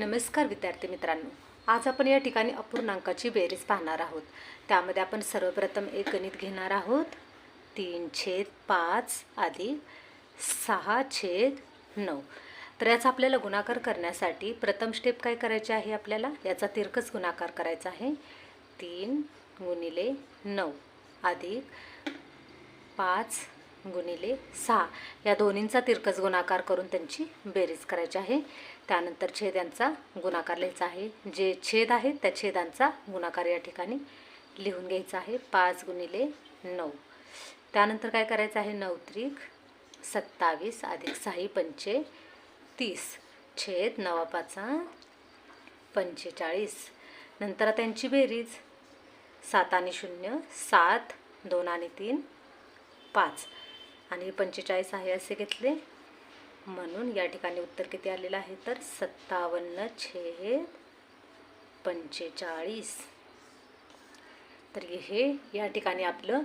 नमस्कार विद्यार्थी मित्रांनो. आज आपण या ठिकाणी अपूर्णांकाची बेरीज पाहणार आहोत. त्यामध्ये आपण सर्वप्रथम एक गणित घेणार आहोत. तीन छेद पाच अधिक सहा छेद नऊ. तर याचा आपल्याला गुणाकार करण्यासाठी प्रथम स्टेप काय करायची आहे आपल्याला? याचा तिरकस गुणाकार करायचा आहे. तीन गुणिले नऊ अधिक पाच गुणिले सहा. या दोन्हींचा तिरकस गुणाकार करून त्यांची बेरीज करायची आहे. त्यानंतर छेद यांचा गुणाकार लिहायचा आहे. जे छेद आहेत त्या छेदांचा गुणाकार या ठिकाणी लिहून घ्यायचा आहे. पाच गुणिले नऊ. त्यानंतर काय करायचं आहे? नऊ त्रिक सत्तावीस अधिक सहाही पंचे तीस. छेद नवा पाचा पंचेचाळीस नंतर त्यांची बेरीज. सात आणि शून्य सात दोन आणि तीन पाच. आणि पंचेचाळीस आहे असे घेतले. म्हणून या ठिकाणी उत्तर किती आलेलं आहे? तर सत्तावन्न छेद पंचेचाळीस. तर हे या ठिकाणी आपलं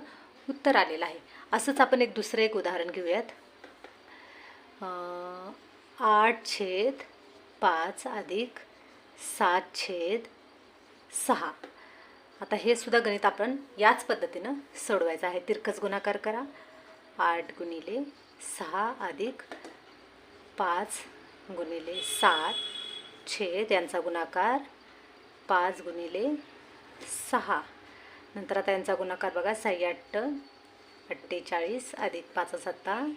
उत्तर आलेलं आहे. असंच आपण एक दुसरं एक उदाहरण घेऊयात. आठ छेद पाच अधिक सात छेद सहा. आता हे सुद्धा गणित आपण याच पद्धतीनं सोडवायचं आहे. तिरकस गुणाकार करा. आठ गुणिले सहा अधिक पाच गुणिले सात छेद यांचा गुणाकार पाच गुणिले सहा. नंतर आता यांचा गुणाकार बघा साई अठ्ठ अठ्ठेचाळीस अधिक पाच सत्ता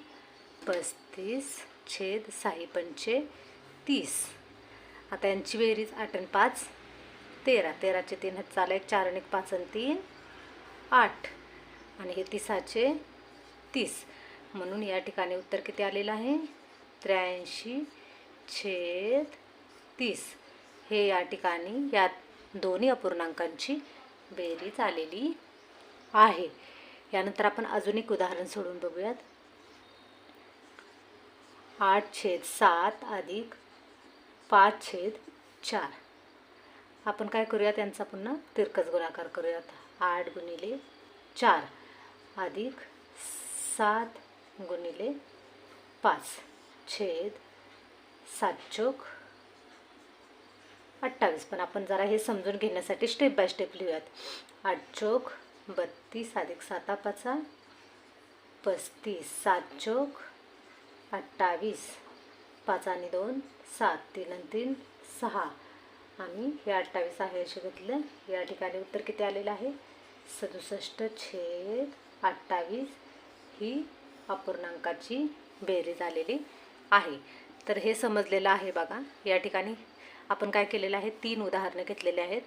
पस्तीस छेद साई पंचे तीस. आता यांची बेरीज आठ आणि पाच तेरा. तेराचे तीन हात चाला चार आणि एक पाच आणि तीन आठ. आणि हे तिसाचे तीस. म्हणून या ठिकाणी उत्तर किती आलेलं आहे? त्र्याऐंशी छेद तीस. हे या ठिकाणी या दोन्ही अपूर्णांकांची बेरीज आलेली आहे. यानंतर आपण अजून एक उदाहरण सोडून बघूयात. आठ छेद सात अधिक पाच छेद चार. आपण काय करूया त्यांचा पुन्हा तिरकस गुणाकार करूयात. आठ गुणिले चार अधिक सात गुणिले पाच. छेद सात चोक अठ्ठावीस. पण आपण जरा हे समजून घेण्यासाठी स्टेप बाय स्टेप लिहूयात. आठ चोक बत्तीस अधिक साता पाचा पस्तीस. सात चोक अठ्ठावीस. पाच आणि दोन सात. तीन आणि तीन सहा. आम्ही हे अठ्ठावीस आहे असे घेतलं या ठिकाणी उत्तर किती आलेलं आहे? सदुसष्ट छेद अठ्ठावीस ही अपूर्णांकाची बेरीज आलेली आहे. तर हे समजलेलं आहे बघा. या ठिकाणी आपण काय केलेलं आहे? तीन उदाहरणं घेतलेली आहेत.